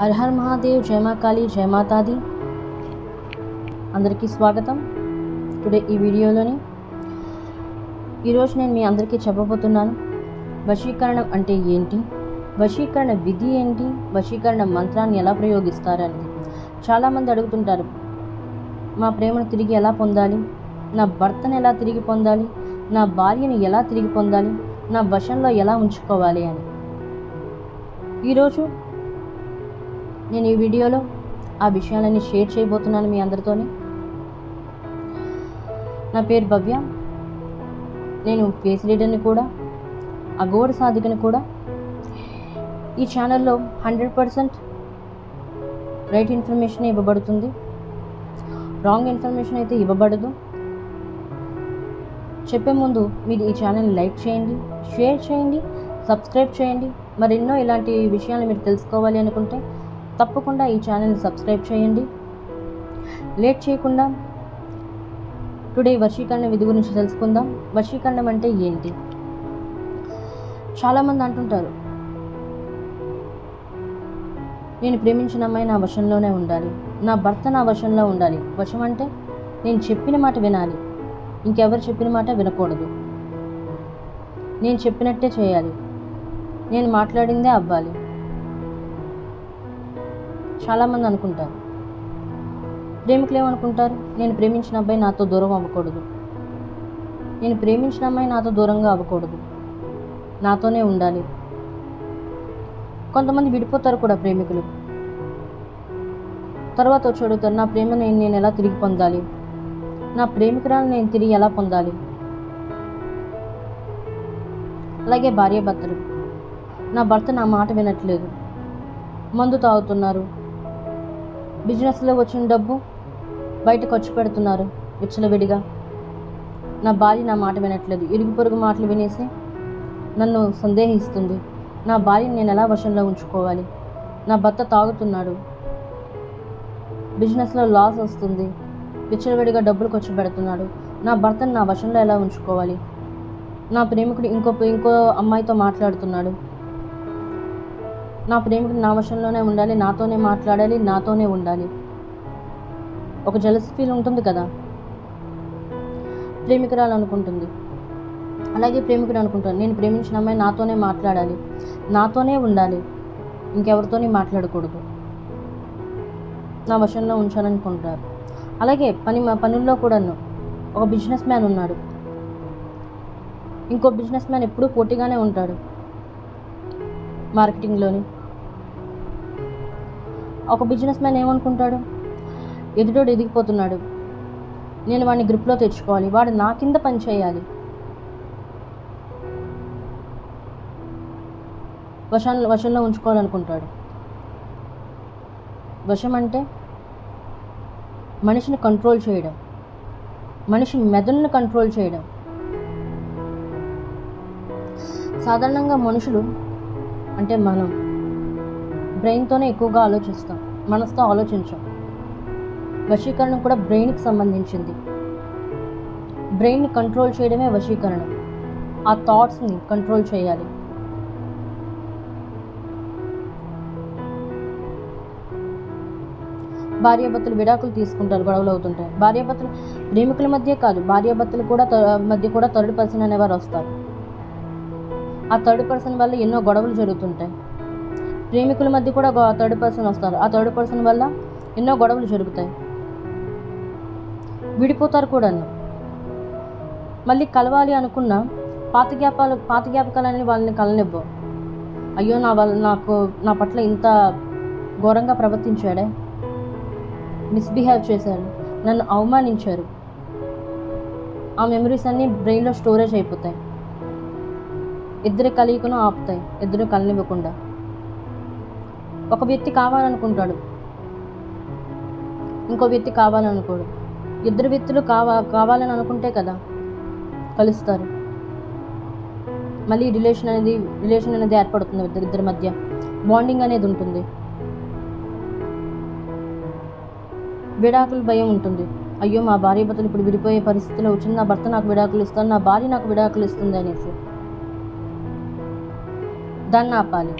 Her her Mahadev జయ మా కాళీ జయ మాతాది అందరికీ స్వాగతం. టుడే ఈ వీడియోలోని ఈరోజు నేను మీ అందరికీ చెప్పబోతున్నాను. వశీకరణం అంటే ఏంటి? వశీకరణ విధి ఏంటి? వశీకరణ మంత్రాన్ని ఎలా ప్రయోగిస్తారని చాలామంది అడుగుతుంటారు. మా ప్రేమను తిరిగి ఎలా పొందాలి? నా భర్తను ఎలా తిరిగి పొందాలి? నా భార్యను ఎలా తిరిగి పొందాలి? నా వశంలో ఎలా ఉంచుకోవాలి అని. ఈరోజు నేను ఈ వీడియోలో ఆ విషయాలన్నీ షేర్ చేయబోతున్నాను మీ అందరితోని. నా పేరు భవ్య. నేను ఫేస్ రీడర్ని కూడా అగోడ సాధికని కూడా. ఈ ఛానల్లో హండ్రెడ్ పర్సెంట్ రైట్ ఇన్ఫర్మేషన్ ఇవ్వబడుతుంది. రాంగ్ ఇన్ఫర్మేషన్ అయితే ఇవ్వబడదు. చెప్పే ముందు మీరు ఈ ఛానల్ని లైక్ చేయండి షేర్ చేయండి సబ్స్క్రైబ్ చేయండి. మరెన్నో ఇలాంటి విషయాలు మీరు తెలుసుకోవాలి అనుకుంటే తప్పకుండా ఈ ఛానల్ని సబ్స్క్రైబ్ చేయండి. లేట్ చేయకుండా టుడే వర్షీకరణ విధి గురించి తెలుసుకుందాం. వర్షీకరణం అంటే ఏంటి? చాలామంది అంటుంటారు నేను ప్రేమించిన అమ్మాయి నా వశంలోనే ఉండాలి. నా భర్త నా వశంలో ఉండాలి. వశం అంటే నేను చెప్పిన మాట వినాలి. ఇంకెవరు చెప్పిన మాట వినకూడదు. నేను చెప్పినట్టే చేయాలి. నేను మాట్లాడిందే అవ్వాలి. చాలామంది అనుకుంటారు. ప్రేమికులు ఏమనుకుంటారు? నేను ప్రేమించిన అబ్బాయి నాతో దూరం అవ్వకూడదు. నేను ప్రేమించిన అమ్మాయి నాతో దూరంగా అవ్వకూడదు. నాతోనే ఉండాలి. కొంతమంది విడిపోతారు కూడా ప్రేమికులు. తర్వాత వచ్చి అడుగుతారు నా ప్రేమను నేను నేను ఎలా తిరిగి పొందాలి? నా ప్రేమికురాలు నేను తిరిగి ఎలా పొందాలి? అలాగే భార్యాభర్తలు. నా భర్త నా మాట వినట్లేదు. మందు తాగుతున్నారు. బిజినెస్లో వచ్చిన డబ్బు బయట ఖర్చు పెడుతున్నారు విచ్చలవిడిగా. నా భార్య నా మాట వినట్లేదు. ఇరుగు పొరుగు మాటలు వినేసి నన్ను సందేహిస్తుంది. నా భార్యని నేను ఎలా వశంలో ఉంచుకోవాలి? నా భర్త తాగుతున్నాడు. బిజినెస్లో లాస్ వస్తుంది. విచ్చలవిడిగా డబ్బులు ఖర్చు పెడుతున్నాడు. నా భర్తను నా వశంలో ఎలా ఉంచుకోవాలి? నా ప్రేమికుడు ఇంకో ఇంకో అమ్మాయితో మాట్లాడుతున్నాడు. నా ప్రేమికుడు నా వశంలోనే ఉండాలి నాతోనే మాట్లాడాలి నాతోనే ఉండాలి. ఒక జలసి ఫీల్ ఉంటుంది కదా? ప్రేమికురాలు అనుకుంటుంది. అలాగే ప్రేమికుడు అనుకుంటాను నేను ప్రేమించిన అమ్మాయి నాతోనే మాట్లాడాలి నాతోనే ఉండాలి ఇంకెవరితోని మాట్లాడకూడదు. నా వశంలో ఉంచాలనుకుంటారు అలాగే పని పనుల్లో కూడాను ఒక బిజినెస్ మ్యాన్ ఉన్నాడు. ఇంకో బిజినెస్ మ్యాన్ ఎప్పుడూ పోటీగానే ఉంటాడు. మార్కెటింగ్లోని. ఒక బిజినెస్ మ్యాన్ ఏమనుకుంటాడు? ఎదుటోడు ఎదిగిపోతున్నాడు. నేను వాడిని గ్రిప్లో తెచ్చుకోవాలి. వాడు నా కింద పని చేయాలి. వశంలో వశంలో ఉంచుకోవాలనుకుంటాడు. వశం అంటే మనిషిని కంట్రోల్ చేయడం. మనిషి మెదడును కంట్రోల్ చేయడం. సాధారణంగా మనుషులు అంటే మనం. బ్రెయిన్తోనే ఎక్కువగా ఆలోచిస్తాం. మనసుతో ఆలోచించాం. వశీకరణం కూడా బ్రెయిన్కి సంబంధించింది. బ్రెయిన్ని కంట్రోల్ చేయడమే వశీకరణం. ఆ థాట్స్ని కంట్రోల్ చేయాలి. భార్యాభర్తలు విడాకులు తీసుకుంటారు గొడవలు అవుతుంటాయి. భార్యాభర్తలు ప్రేమికుల మధ్య కాదు భార్యాభర్తలు కూడా త- మధ్య కూడా థర్డ్ పర్సన్ అనేవారు వస్తారు. ఆ థర్డ్ పర్సన్ వల్ల ఎన్నో గొడవలు జరుగుతుంటాయి. ప్రేమికుల మధ్య కూడా థర్డ్ పర్సన్ వస్తారు. ఆ థర్డ్ పర్సన్ వల్ల ఎన్నో గొడవలు జరుగుతాయి. విడిపోతారు కూడా మళ్ళీ కలవాలి అనుకున్న పాత జ్ఞాపాలు పాత జ్ఞాపకాలని వాళ్ళని కలనివ్వవు. అయ్యో నా వాళ్ళ నాకు నా పట్ల ఇంత ఘోరంగా ప్రవర్తించాడే. మిస్బిహేవ్ చేశారు నన్ను అవమానించారు. ఆ మెమరీస్ అన్నీ బ్రెయిన్లో స్టోరేజ్ అయిపోతాయి. ఇద్దరి కలయికను ఆపుతాయి. ఇద్దరు కలనివ్వకుండా. ఒక వ్యక్తి కావాలనుకుంటాడు. ఇంకో వ్యక్తి కావాలనుకోడు. ఇద్దరు వ్యక్తులు కావా కావాలని అనుకుంటే కదా కలుస్తారు. మళ్ళీ రిలేషన్ అనేది రిలేషన్ అనేది ఏర్పడుతుంది ఇద్దరు ఇద్దరి మధ్య. బాండింగ్ అనేది ఉంటుంది. విడాకుల భయం ఉంటుంది. అయ్యో మా భార్య భర్తలు ఇప్పుడు విడిపోయే పరిస్థితిలో వచ్చింది. నా భర్త నాకు విడాకులు ఇస్తాను నా భార్య నాకు విడాకులు ఇస్తుంది అనేసి. దాన్ని ఆపాలి.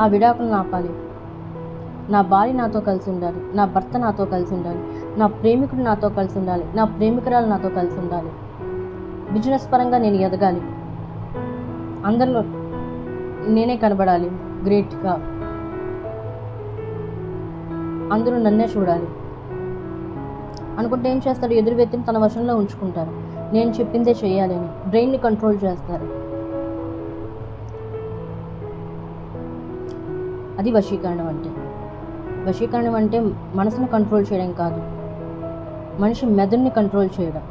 ఆ విడాకులను ఆపాలి నా భార్య నాతో కలిసి ఉండాలి. నా భర్త నాతో కలిసి ఉండాలి. నా ప్రేమికుడు నాతో కలిసి ఉండాలి. నా ప్రేమికురాలు నాతో కలిసి ఉండాలి. బిజినెస్ పరంగా నేను ఎదగాలి. అందరిలో నేనే కనబడాలి. గ్రేట్గా. అందరూ నన్నే చూడాలి. అనుకుంటే ఏం చేస్తాడు ఎదురు వ్యక్తిని తన వశంలో ఉంచుకుంటారు. నేను చెప్పిందే చేయాలని బ్రెయిన్ని కంట్రోల్ చేస్తారు. అది వశీకరణం అంటే. వశీకరణం అంటే మనసును కంట్రోల్ చేయడం కాదు. మనిషి మెదడుని కంట్రోల్ చేయడం.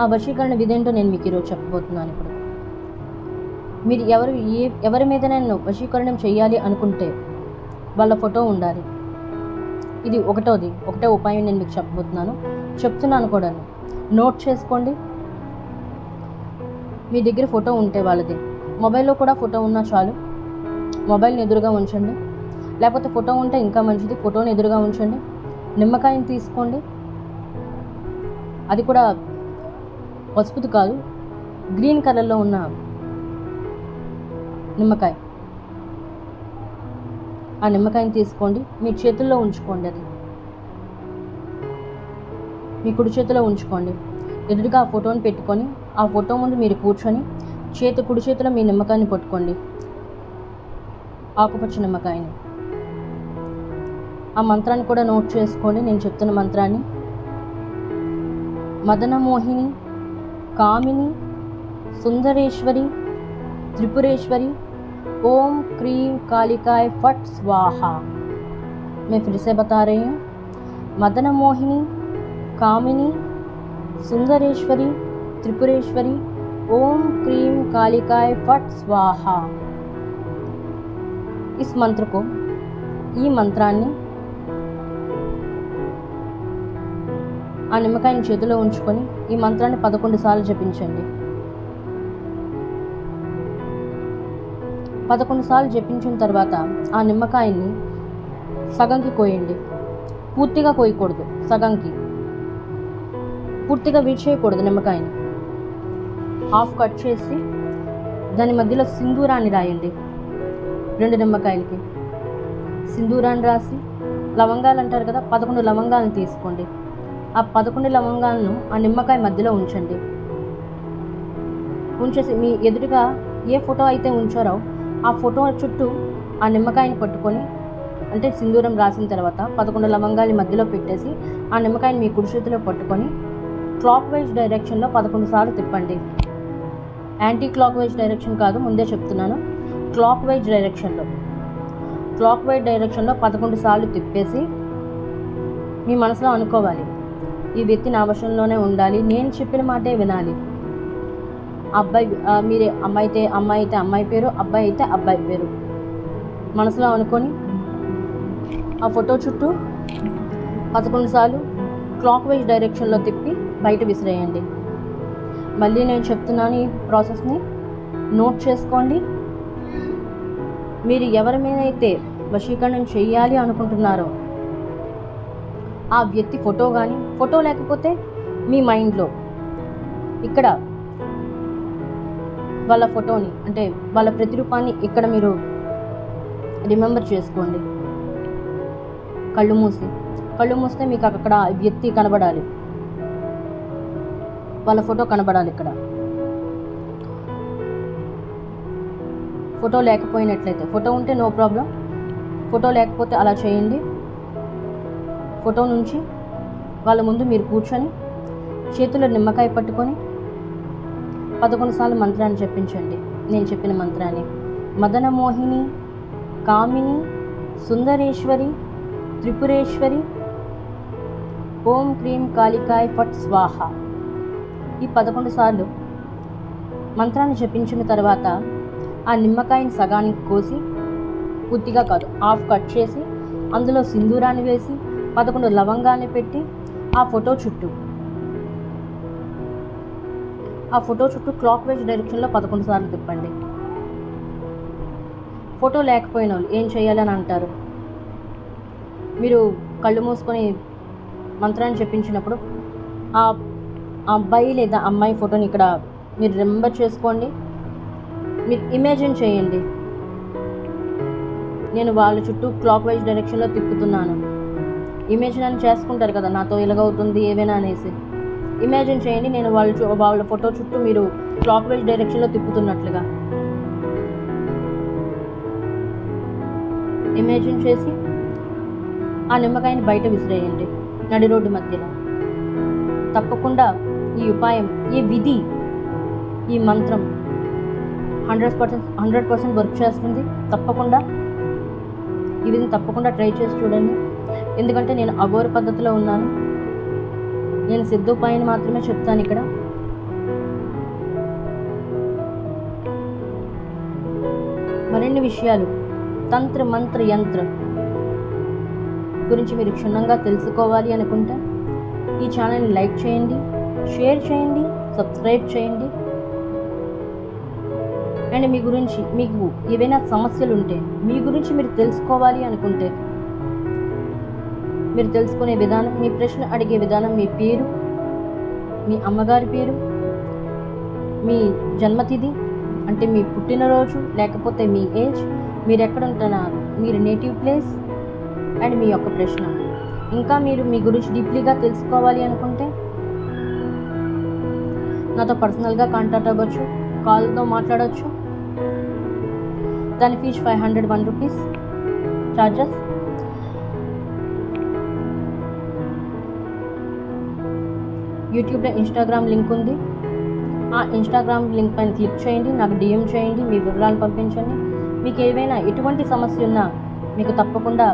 ఆ వశీకరణ విధేంటో నేను మీకు ఈరోజు చెప్పబోతున్నాను ఇప్పుడు. మీరు ఎవరు ఏ ఎవరి మీదనైనా వశీకరణం చేయాలి అనుకుంటే వాళ్ళ ఫోటో ఉండాలి. ఇది ఒకటోది. ఒకటే ఉపాయం నేను మీకు చెప్పబోతున్నాను. చెప్తున్నాను కూడా నోట్ చేసుకోండి. మీ దగ్గర ఫోటో ఉంటే వాళ్ళది. మొబైల్లో కూడా ఫోటో ఉన్నా చాలు. మొబైల్ని ఎదురుగా ఉంచండి. లేకపోతే ఫోటో ఉంటే ఇంకా మంచిది. ఫోటోని ఎదురుగా ఉంచండి. నిమ్మకాయని తీసుకోండి. అది కూడా పసుపుది కాదు. గ్రీన్ కలర్లో ఉన్న నిమ్మకాయ. ఆ నిమ్మకాయని తీసుకోండి. మీ చేతుల్లో ఉంచుకోండి అది. మీ కుడి చేతిలో ఉంచుకోండి. ఎదురుగా ఆ ఫోటోని పెట్టుకొని ఆ ఫోటో ముందు మీరు కూర్చొని చేతి కుడి చేతిలో మీ నిమ్మకాయని పట్టుకోండి ఆకుపచ్చ నిమ్మకాయని ఆ మంత్రాన్ని కూడా నోట్ చేసుకోండి నేను చెప్తున్న మంత్రాన్ని మదనమోహిని కామిని సుందరేశ్వరి त्रिपुरेश्वरी ओम क्रीम कालिकाय फट स्वाहा मैं फिर से बता रही हूँ मदन मोहिनी कामिनी सुंदरेश्वरी त्रिपुरेश्वरी ओम क्रीम कालिकाय फट स्वाहा इस मंत्र को ఈ మంత్రాన్ని ఆ నిమ్మకాయని చేతిలో ఉంచుకొని ఈ మంత్రాన్ని పదకొండు సార్లు జపించండి పదకొండు సార్లు జపించిన తర్వాత ఆ నిమ్మకాయని సగంకి కోయండి పూర్తిగా కోయకూడదు సగంకి పూర్తిగా విడిచేయకూడదు నిమ్మకాయని హాఫ్ కట్ చేసి దాని మధ్యలో సింధూరాన్ని రాయండి. రెండు నిమ్మకాయలకి. సింధూరాన్ని రాసి లవంగాలు అంటారు కదా పదకొండు లవంగాలను తీసుకోండి. ఆ పదకొండు లవంగాలను ఆ నిమ్మకాయ మధ్యలో ఉంచండి. ఉంచేసి మీ ఎదురుగా ఏ ఫోటో అయితే ఉంచారో ఆ ఫోటో చుట్టూ ఆ నిమ్మకాయని పట్టుకొని అంటే సింధూరం రాసిన తర్వాత పదకొండు లవంగాలు మధ్యలో పెట్టేసి ఆ నిమ్మకాయని మీ కుడి చేతిలో పట్టుకొని క్లాక్ వైజ్ డైరెక్షన్లో పదకొండు సార్లు తిప్పండి. యాంటీ క్లాక్ వైజ్ డైరెక్షన్ కాదు ముందే చెప్తున్నాను. క్లాక్ వైజ్ డైరెక్షన్లో క్లాక్ వైజ్ డైరెక్షన్లో పదకొండు సార్లు తిప్పేసి మీ మనసులో అనుకోవాలి. ఈ వ్యక్తి నా వశంలోనే ఉండాలి. నేను చెప్పిన మాటే వినాలి. అబ్బాయి మీరే అమ్మాయి అయితే అమ్మాయి అయితే అమ్మాయి పేరు అబ్బాయి అయితే అబ్బాయి పేరు. మనసులో అనుకొని ఆ ఫోటో చుట్టూ పదకొండు సార్లు క్లాక్ వైజ్ డైరెక్షన్లో తిప్పి బయట విసిరేయండి. మళ్ళీ నేను చెప్తున్నాను ఈ ప్రాసెస్ని. నోట్ చేసుకోండి. మీరు ఎవరి మీద అయితే వశీకరణం చేయాలి అనుకుంటున్నారో ఆ వ్యక్తి ఫోటో కానీ ఫోటో లేకపోతే మీ మైండ్లో ఇక్కడ వాళ్ళ ఫోటోని అంటే వాళ్ళ ప్రతిరూపాన్ని ఇక్కడ మీరు రిమెంబర్ చేసుకోండి. కళ్ళు మూసి కళ్ళు మూస్తే మీకు అక్కడ ఆ వ్యక్తి కనబడాలి. వాళ్ళ ఫోటో కనబడాలి ఇక్కడ. ఫోటో లేకపోయినట్లయితే ఫోటో ఉంటే నో ప్రాబ్లం. ఫోటో లేకపోతే అలా చేయండి. ఫోటో నుంచి వాళ్ళ ముందు మీరు కూర్చొని చేతిలో నిమ్మకాయ పట్టుకొని పదకొండు సార్లు మంత్రాన్ని చెప్పించండి. నేను చెప్పిన మంత్రాన్ని. మదనమోహిని కామిని సుందరేశ్వరి త్రిపురేశ్వరి ఓం క్రీం కాళికాయ్ ఫట్ స్వాహ. ఈ పదకొండు సార్లు మంత్రాన్ని జపించిన తర్వాత ఆ నిమ్మకాయని సగానికి కోసి పూర్తిగా కాదు హాఫ్ కట్ చేసి అందులో సింధూరాన్ని వేసి పదకొండు లవంగాన్ని పెట్టి ఆ ఫోటో చుట్టూ. ఆ ఫోటో చుట్టూ క్లాక్ వైజ్ డైరెక్షన్లో పదకొండు సార్లు తిప్పండి. ఫోటో లేకపోయిన వాళ్ళు ఏం చేయాలని అంటారు? మీరు కళ్ళు మూసుకొని మంత్రాన్ని చెప్పించినప్పుడు ఆ ఆ అబ్బాయి లేదా అమ్మాయి ఫోటోని ఇక్కడ మీరు రిమెంబర్ చేసుకోండి. మీరు ఇమాజిన్ చేయండి. నేను వాళ్ళ చుట్టూ క్లాక్ వైజ్ డైరెక్షన్లో తిప్పుతున్నాను. ఇమాజిన్ అని చేసుకుంటారు కదా నాతో ఇలాగవుతుంది ఏమైనా అనేసి. ఇమాజిన్ చేయండి నేను వాళ్ళ చు- వాళ్ళ ఫోటో చుట్టూ మీరు క్లాక్ వైజ్ డైరెక్షన్లో తిప్పుతున్నట్లుగా. ఇమాజిన్ చేసి ఆ నిమ్మకాయని బయట విసిరేయండి నడి రోడ్డు మధ్యలో. తప్పకుండా ఈ ఉపాయం ఈ విధి ఈ మంత్రం hundred percent hundred percent work చేస్తుంది. తప్పకుండా ఈ విధిని తప్పకుండా ట్రై చేసి చూడండి. ఎందుకంటే నేను అఘోర పద్ధతిలో ఉన్నాను. నేను సిద్ధోపాయాన్ని మాత్రమే చెప్తాను ఇక్కడ. మరిన్ని విషయాలు. తంత్ర మంత్ర యంత్ర గురించి మీరు క్షుణ్ణంగా తెలుసుకోవాలి అనుకుంటే ఈ ఛానల్ని లైక్ చేయండి. షేర్ చేయండి సబ్స్క్రైబ్ చేయండి. అండ్ మీ గురించి మీకు ఏవైనా సమస్యలు ఉంటే మీ గురించి మీరు తెలుసుకోవాలి అనుకుంటే మీరు తెలుసుకునే విధానం మీ ప్రశ్న అడిగే విధానం మీ పేరు మీ అమ్మగారి పేరు మీ జన్మతిథి అంటే మీ పుట్టినరోజు లేకపోతే మీ ఏజ్ మీరు ఎక్కడ ఉంటున్నారు మీరు నేటివ్ ప్లేస్ అండ్ మీ యొక్క ప్రశ్న. ఇంకా మీరు మీ గురించి డీప్లీగా తెలుసుకోవాలి అనుకుంటే నాతో పర్సనల్గా కాంటాక్ట్ అవ్వచ్చు కాల్తో మాట్లాడవచ్చు దాని fees five hundred one rupees charges యూట్యూబ్లో ఇన్స్టాగ్రామ్ లింక్ ఉంది. ఆ ఇన్స్టాగ్రామ్ లింక్ పైన క్లిక్ చేయండి నాకు డిఎం చేయండి మీ వివరాలు పంపించండి. మీకు ఏవైనా ఎటువంటి సమస్య ఉన్నా మీకు తప్పకుండా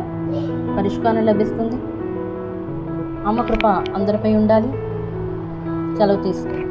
పరిష్కారం లభిస్తుంది. అమ్మ కృప అందరిపై ఉండాలి. సెలవు తీసుకుంటాం